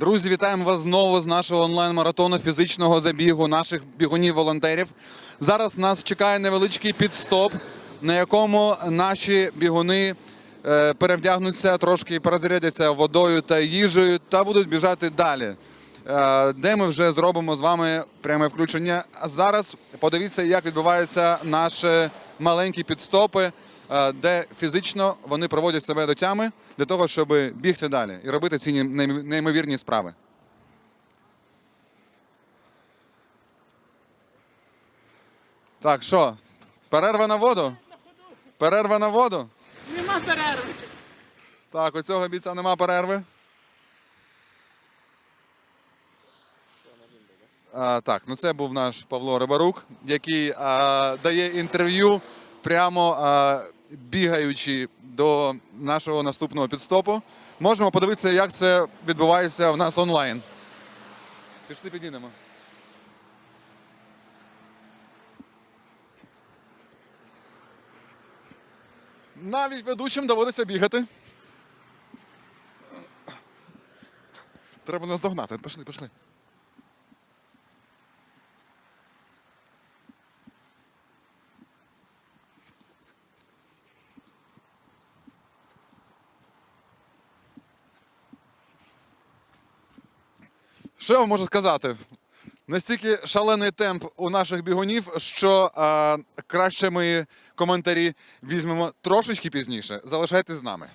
Друзі, вітаємо вас знову з нашого онлайн-маратону фізичного забігу наших бігунів-волонтерів. Зараз нас чекає невеличкий підстоп, на якому наші бігуни е, перевдягнуться, трошки перезарядяться водою та їжею та будуть біжати далі. Е, Де ми вже зробимо з вами пряме включення. А зараз подивіться, як відбуваються наші маленькі підстопи, де фізично вони проводять себе до тями для того, щоб бігти далі і робити ці неймовірні справи. Так, що? Перерва на воду? Перерва на воду? Нема перерви. Так, у цього бійця нема перерви. А, так, ну це був наш Павло Рибарук, який а, дає інтерв'ю прямо а, бігаючи до нашого наступного підстопу. Можемо подивитися, як це відбувається в нас онлайн. Пішли підійдемо. Навіть ведучим доводиться бігати. Треба нас догнати. Пішли, пішли. Що я вам можу сказати? Настільки шалений темп у наших бігунів, що е, краще ми коментарі візьмемо трошечки пізніше. Залишайтесь з нами.